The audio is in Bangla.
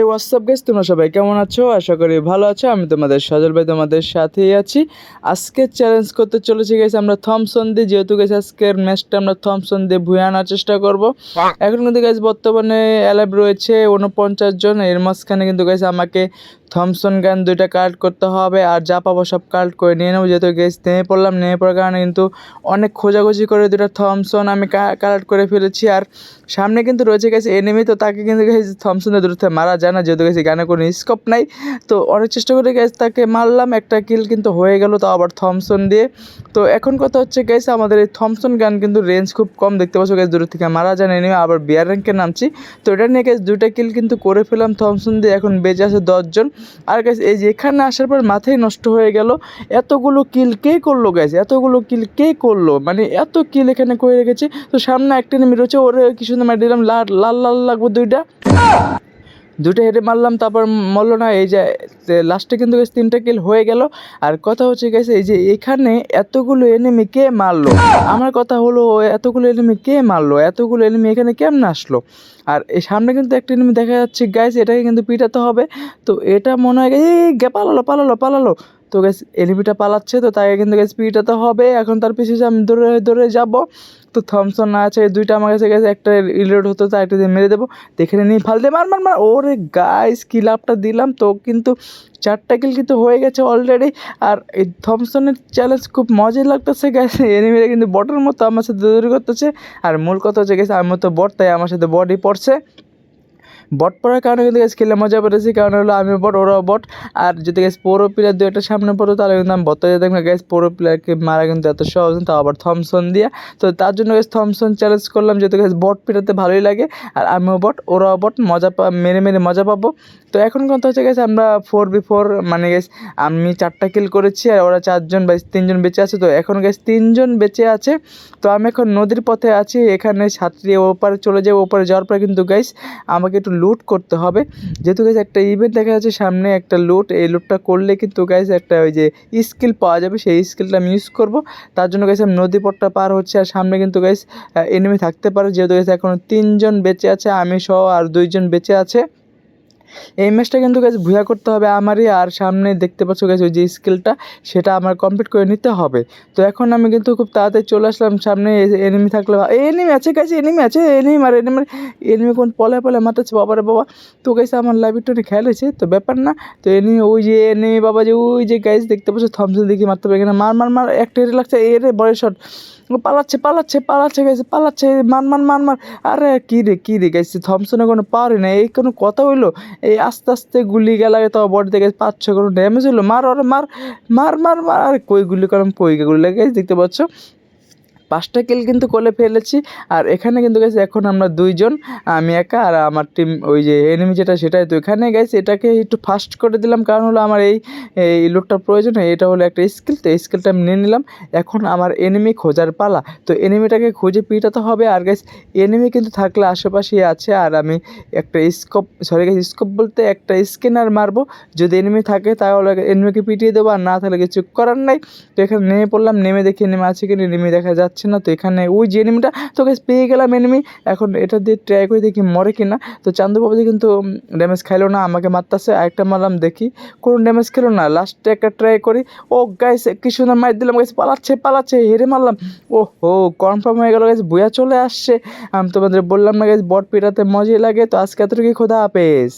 এই হোয়াটসঅ্যাপ গেস তোমরা সবাই কেমন আছো? আশা করি ভালো আছো। আমি তোমাদের সজল ভাই, তোমাদের সাথেই আছি। আজকে চ্যালেঞ্জ করতে চলেছি গেছি আমরা থমসন দিয়ে। যেহেতু গেছি আজকের ম্যাচটা আমরা থমসন দিয়ে ভুয়ে আনার চেষ্টা করব। এখন কিন্তু গেছে বর্তমানে অ্যালাইভ রয়েছে উনপঞ্চাশ জন। এর মাঝখানে কিন্তু গেছে আমাকে থমসন গান দুইটা কালেক্ট করতে হবে। আর যা পাবো সব কালেক্ট করে নিয়ে নেব। যেহেতু গেছ নেমে পড়লাম। নেমে পড়ার কারণে কিন্তু অনেক খোঁজাখুঁজি করে দুটা থমসন আমি কালেক্ট করে ফেলেছি। আর সামনে কিন্তু রয়েছে গেছে এনিমি তো তাকে কিন্তু গেছে থমসন দিয়ে দূরত্বে মারা যায় না যেহেতু গেছি গানে কোনো স্কোপ নাই। তো অনেক চেষ্টা করে গেছে তাকে মারলাম, একটা কিল কিন্তু হয়ে গেল তো আবার থমসন দিয়ে। তো এখন কথা হচ্ছে গেছে আমাদের এই থমসন গান কিন্তু রেঞ্জ খুব কম দেখতে পাচ্ছ গেছে দূর থেকে মারা যায় না এনিমি আবার বিয়ার র্যাঙ্কে নামছি। তো এটা নিয়ে গেছে দুইটা কিল কিন্তু করে ফেলাম থমসন দিয়ে, এখন বেঁচে আছে দশজন আর গেছে এই যে এখানে আসার পর মাথায় নষ্ট হয়ে গেল। এতগুলো কিল কে করল গেছে এতগুলো কিল কে করল? মানে এত কিল এখানে করে রেখেছে। তো সামনে একটা নেমে রয়েছে, ওরে কি সুন্দর মারি দিলাম লাল লাল লাল লাগবো দুইটা। দুটো হেডে মারলাম, তারপর মরলো না, এই যে লাস্টে কিন্তু গেছে তিনটা কিল হয়ে গেল। আর কথা হচ্ছে গেছে এই যে এখানে এতগুলো এনিমি কে মারলো? আমার কথা হলো, এতগুলো এনিমি কে মারলো? এতগুলো এনিমি এখানে কেমন আসলো? আর এই সামনে কিন্তু একটা এনিমি দেখা যাচ্ছে গাইছে এটাকে কিন্তু পিটাতে হবে। তো এটা মনে হয়, এই, গে, পালালো পালালো পালালো। তো গ্যাস এনিমিটা পালাচ্ছে, তো তাকে কিন্তু গ্যাস পিটাতে হবে। এখন তার পিছিয়ে আমি দৌড়ে দৌড়ে যাব। তো থমসন না আছে দুইটা আমার কাছে গেছে একটা রিলোড হতো তো একটা দিয়ে মেরে দেবো। দেখে নিয়ে ফাল দিয়ে মার মার মার। ওরে গাইস কিল আপটা দিলাম। তো কিন্তু চারটা কিল কিন্তু হয়ে গেছে অলরেডি আর এই থমসনের চ্যালেঞ্জ খুব মজাই লাগতেছে গেছে এনিমিরা কিন্তু বটের মতো আমার সাথে দৌড়ি করতেছে। আর মূল কথা হচ্ছে গেছে আমার তো বট, তাই আমার সাথে বডি পড়ছে। বট পড়ার কারণে কিন্তু গেছে খেলে মজা পেরেছি কারণ হলো আমি বট ওরাও বট আর যদি গেছে পৌর প্লেয়ার দু একটা সামনে পড়তো, তাহলে কিন্তু আমি বত্তা যেতাম। না গেছে পৌর প্লেয়ারকে মারা কিন্তু এত সহজ তাও আবার থমসন দিয়া। তো তার জন্য গেছে থমসন চ্যালেঞ্জ করলাম, যেহেতু গেছে বট পিটাতে ভালোই লাগে। আর আমিও বট ওরাও বট মজা পা, মেরে মেরে মজা পাবো। তো এখন কথা হচ্ছে গেছে আমরা ফোর বি ফোর মানে গেছে আমি চারটা কিল করেছি, আর ওরা চারজন বা তিনজন বেঁচে আছে। তো এখন গেছে তিনজন বেঁচে আছে। তো আমি এখন নদীর পথে আছি, এখানে ছাত্রী ওপারে চলে যাব, ওপারে যাওয়ার পরে কিন্তু গাইস আমাকে একটু লুট করতে হবে। যেহেতু গাইজ একটা ইভেন্ট দেখা যাচ্ছে সামনে একটা লুট এই লুটটা করলে কিন্তু গাইজ একটা ওই যে স্কিল পাওয়া যাবে, সেই স্কিলটা আমি ইউজ করব। তার জন্য গাইজ আমি নদী পথটা পার হচ্ছে আর সামনে কিন্তু গাইজ এনিমি থাকতে পারে। যেহেতু গাইজ এখন তিনজন বেঁচে আছে, আমি সহ আর দুইজন বেঁচে আছে। এই ম্যাচটা কিন্তু গাছ ভুয়া করতে হবে আমারই, আর সামনে দেখতে পাচ্ছ গাছ ওই যে স্কিলটা সেটা আমার কমপ্লিট করে নিতে হবে। তো এখন আমি কিন্তু খুব তাড়াতাড়ি চলে আসলাম, সামনে এনিমি থাকলে এনিমি আছে গাছ এনিমি আছে এনিমি আর এনিমি এনিমি কোন পলে পলে মারতেছে বাবারে বাবা। তো গাইছে আমার লাইভ একটু খেলেছে তো ব্যাপার না। তো এনিমি ওই যে এনিমি বাবা যে, ওই যে গাইজ দেখতে পাচ্ছ থমসন দেখি মারতে পারে কিনা মার মার মার, একটা এর লাগছে এর বড় শট পালাচ্ছে পালাচ্ছে পালাচ্ছে গেছে পালাচ্ছে মান মান মান মার। আরে কী রে কী রে গেছে থমসনে কোনো পারে না এই কোনো কথা হইল। এই আস্তে আস্তে গুলি গেলাগে তো বডি থেকে পাঁচ ছ করে ড্যামেজ হলো। মার মার মার মার মার, আর কই গুলি করলাম, কই গুলি লেগে দেখতে পাচ্ছ? পাঁচটা কিল কিন্তু করে ফেলেছি। আর এখানে কিন্তু গেছে এখন আমরা দুইজন, আমি একা আর আমার টিম ওই যে এনিমি যেটা, সেটাই তো এখানে। গেছে এটাকে একটু ফাস্ট করে দিলাম, কারণ হলো আমার এই এই লোকটার প্রয়োজন। এটা হলো একটা স্কিল তো স্কিলটা আমি নিয়ে নিলাম। এখন আমার এনিমি খোঁজার পালা। তো এনিমিটাকে খুঁজে পিটাতে হবে। আর গেছে এনিমি কিন্তু থাকলে আশেপাশে আছে। আর আমি একটা স্কোপ সরি গেছে স্কোপ বলতে একটা স্ক্যানার মারবো। যদি এনিমি থাকে, তাহলে এনিমিকে পিটিয়ে দেবো। আর না থাকলে কিছু করার নাই। তো এখানে নেমে পড়লাম। নেমে দেখি এনিমি আছে কিনা। এনিমি দেখা যাচ্ছে পাচ্ছি না তো এখানে। ওই যে এনিমিটা তো গাছ পেয়ে গেলাম এনিমি এখন এটা দিয়ে ট্রাই করে দেখি মরে কি না তো চান্দু বাবুজি কিন্তু ড্যামেজ খাইলো না, আমাকে মারতেছে। আরেকটা মারলাম, দেখি। কোনো ড্যামেজ খেলো না। লাস্টে একটা ট্রাই করি। ও গাইস কি সুন্দর মার দিলাম গাইস পালাচ্ছে পালাচ্ছে, হেরে মারলাম। ও হো কনফার্ম হয়ে গেল গাইস বইয়া চলে আসছে। আমি তোমাদের বললাম না গাইস বট পেটাতে মজাই লাগে। তো আজকে এতটুকুই, খোদা হাফেজ।